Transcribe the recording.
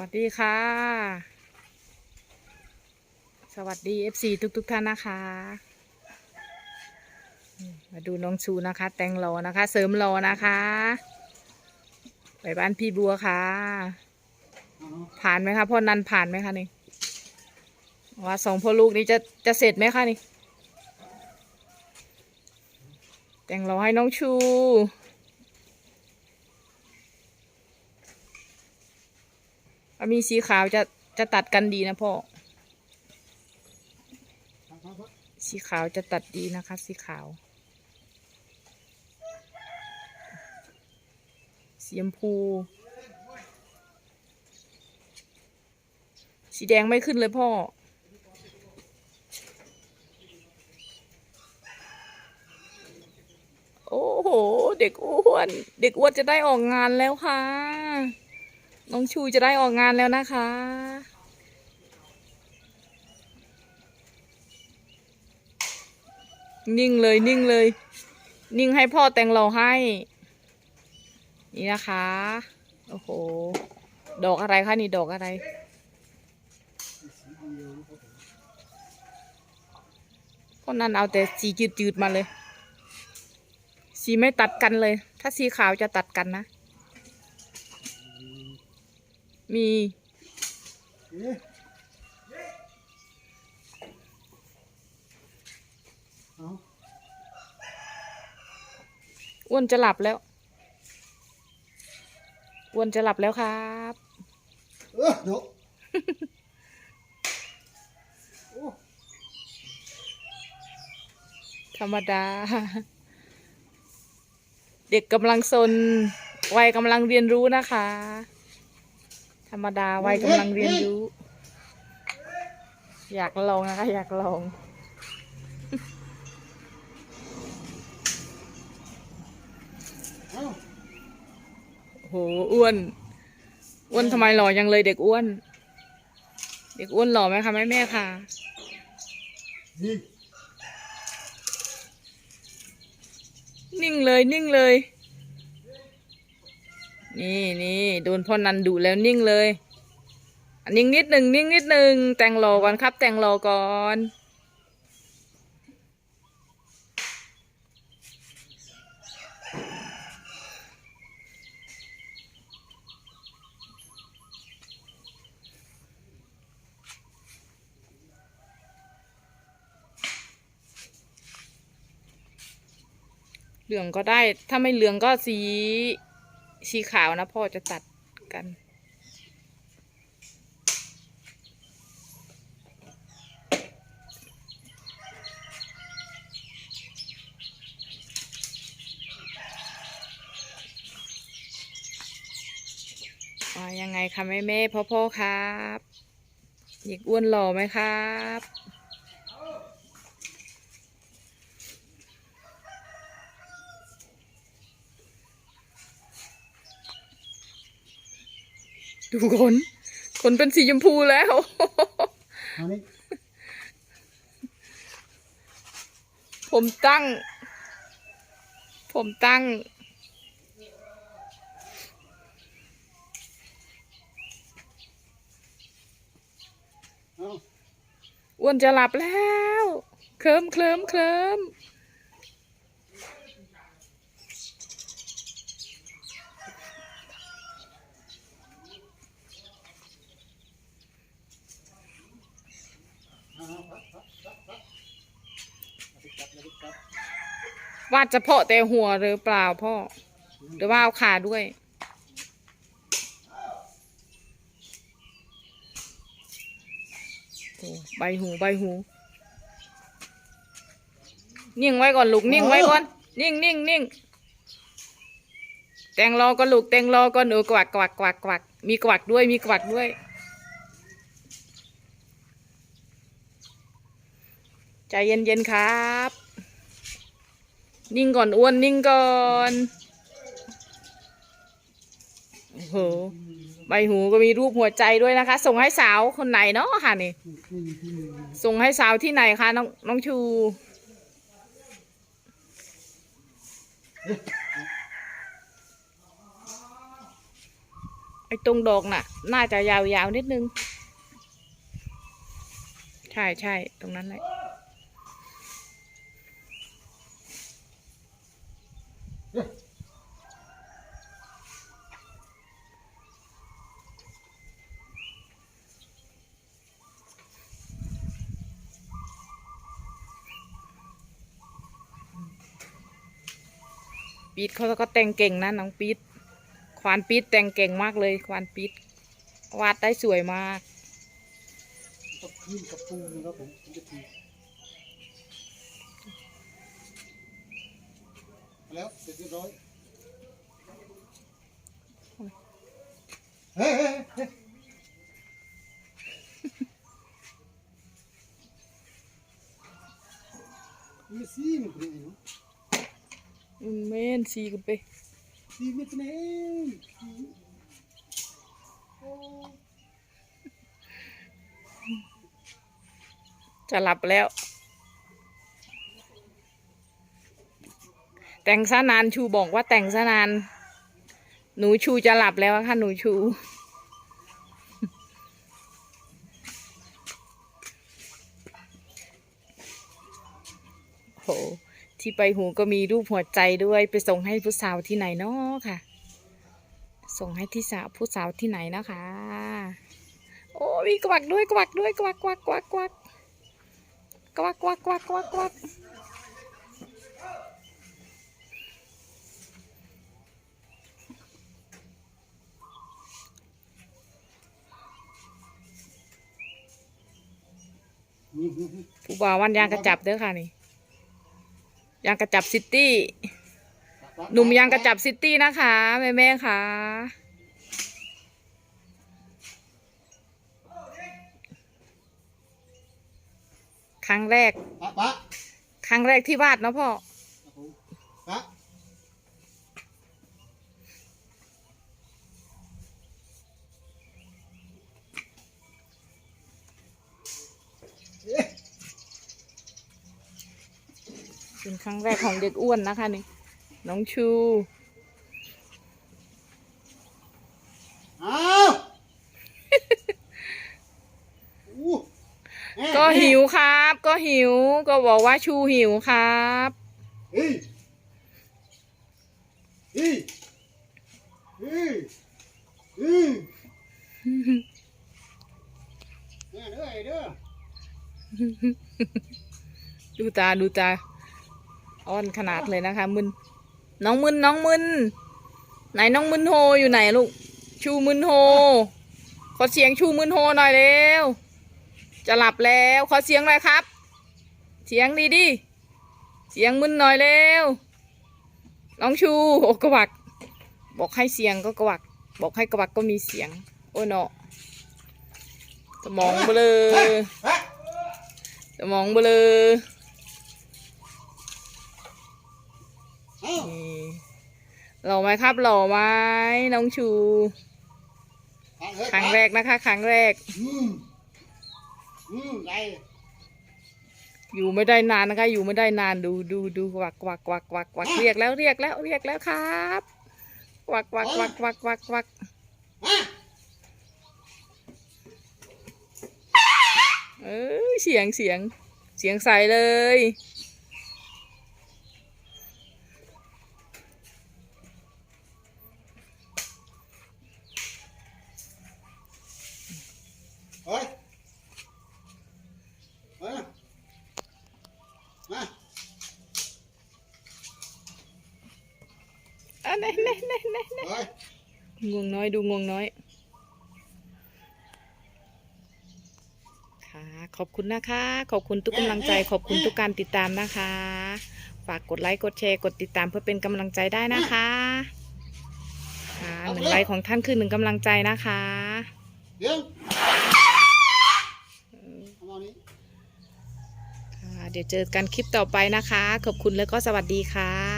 วัสดีค่ะ สวัสดี FC ทุกทุกๆท่านนะคะมมาดูน้องชูนะคะ แต่งรอนะคะ เสริมรอนะคะ ไปบ้านพี่บัวค่ะ ผ่านไหมคะพ่อนันผ่านไหมคะนี่ว่าสองพ่อลูกนี้จะจะเสร็จไหมคะนี่ แต่งรอให้น้องชู มีสีขาวจะจะตัดกันดีนะพ่อ สีขาวจะตัดดีนะคะสีขาว สีชมพู สีแดงไม่ขึ้นเลยพ่อโอ้โห เด็กอ้วน เด็กอ้วนจะได้ออกงานแล้วค่ะ น้องชูจะได้ออกงานแล้วนะคะ นิ่งเลยนิ่งเลย นิ่งให้พ่อแต่งเราให้ นี่นะคะ โอ้โห ดอกอะไรคะนี่ดอกอะไรเพราะนั้นเอาแต่สีจืดๆมาเลย สีไม่ตัดกันเลย ถ้าสีขาวจะตัดกันนะ มีอ้วนจะหลับแล้วอ้วนจะหลับแล้วครับเออเดี๋ยวโอ้ธรรมดา เด็กกำลังซนวัยกำลังเรียนรู้นะคะธ รรมดาวัยกำลังเรียนรู้ อยากลองนะคะ อยากลองเอ้าโหอ้วน อ้วนทำไมหล่อยังเลยเด็กอ้วน เด็กอ้วนหล่อไหมคะแม่แม่ค่ะนี่นิ่งเลยนิ่งเลย นี่นี่โดนพ่อนันดุแล้วนิ่งเลยอันนิ่งนิดหนึ่งนิ่งนิดหนึ่งแต่งรอก่อนครับ แต่งรอก่อนเหลืองก็ได้ ถ้าไม่เหลืองก็สี สีขาวนะพ่อจะตัดกัน ยังไงคะแม่แม่พ่อพ่อครับเด็กอ้วนหล่อไหมครับ ดูขนขนเป็นสีชมพูแล้วอันนี้ผมตั้ง ผมตั้ง เอ้าอ้วนจะหลับแล้ว เคลิ้มเคลิ้มเคลิ้ม เอาเอาเอาเอาเอาเอาไปจับเลยไปจับ วาดเฉพาะแต่หัวหรือเปล่าพ่อ หรือว่าเอาขาด้วย ใบหูใบหู นิ่งไว้ก่อนลูกนิ่งไว้ก่อน นิ่งนิ่งนิ่งแตงรอก่อนลูกแตงรอก่อนเออกวักกวักกวักกวักมีกวักด้วยมีกวักด้วย ใจเย็นๆครับ นิ่งก่อนอ้วนนิ่งก่อนโอ้โหใบหูก็มีรูปหัวใจด้วยนะคะ ส่งให้สาวคนไหนเนาะค่ะนี่ ส่งให้สาวที่ไหนคะน้องน้องชูไออ้ตรงดอกน่ะ น่าจะยาวๆนิดนึง ใช่ใช่ตรงนั้นแหละ ปีดเขาก็แต่งเก่งนะน้องปีดควานปีดแต่งเก่งมากเลยควานปีดวาดได้สวยมากต้องขึ้นกับปูนะครับผมจะที แล้วเสร็จเรียบร้อยเฮ้ยเฮ้ยเฮ้ยนี่สิมันเป็นยังไงอืมเมนซีกันไปสิมันเป็นยังไงโอ้ จะหลับแล้ว แต่งซะนานชูบอกว่าแต่งซะนาน หนูชูจะหลับแล้วค่ะ หนูชู โห ที่ไปหูก็มีรูปหัวใจด้วย ไปส่งให้ผู้สาวที่ไหนเนาะค่ะ ส่งให้ที่สาวผู้สาวที่ไหนนะคะ โอ้มีกวักด้วยกวักด้วยกวักกวักกวักกวักกวักกวักกวักกวักกวัก ผู้บ่าววันยางกระจับเด้อค่ะนี่ยางกระจับซิตี้หนุ่มยางกระจับซิตี้นะคะแม่แม่ๆค่ะครั้งแรกปะปะครั้งแรกที่วาดเนาะพ่อ ครับผมปะเอ๊ะ เป็น ครั้งแรกของเด็กอ้วนนะคะนี่ น้องชู อ้าวอู้แม่ก็หิวครับ ก็หิว ก็บอกว่าชูหิวครับ เฮ้ยเฮ้ยเฮ้ยเฮ้ยแม่เด้อไอ้เด้อ ดูตาดูตา อ้อนขนาดเลยนะคะ มึน น้องมึนน้องมึน ไหนน้องมึนโฮอยู่ไหนลูก ชูมึนโฮ ขอเสียงชูมึนโฮหน่อยเร็ว จะหลับแล้ว ขอเสียงหน่อยครับ เสียงดีดิ เสียงมึนหน่อยเร็ว น้องชูโอ้กวัก บอกให้เสียงก็กวัก บอกให้กวักก็มีเสียง โอ้เนาะสมองเบลอสมองเบลอ หล่อไหมครับหล่อไหมน้องชูเอาเถอะครั้งแรกนะคะครั้งแรกอืมอืมไงอยู่ไม่ได้นานนะคะ อยู่ไม่ได้นานดูดูดูกวักกวักกวักกวักกวักเรียกแล้วเรียกแล้วเรียกแล้วครับกวักกวักกวักกวักกวักกวักฮะเอ้ยเสียงเสียงเสียงใสเลย เฮ้ยเฮ้ยมา อั นนี้เน่เน่เน่เน่เฮ้ยง่วงน้อยดูง่วงน้อย ค่ะ ขอบคุณนะคะ ขอบคุณทุกกำลังใจ ขอบคุณทุกการติดตามนะคะ ฝากกดไลค์ กดแชร์ กดติดตามเพื่อเป็นกำลังใจได้นะคะค่ะหนึ่งไลค์ของท่านคือหนึ่งกำลังใจนะคะเดี๋ยวเอามานี้ค่ะเดี๋ยวเจอกันคลิปต่อไปนะคะ ขอบคุณแล้วก็สวัสดีค่ะ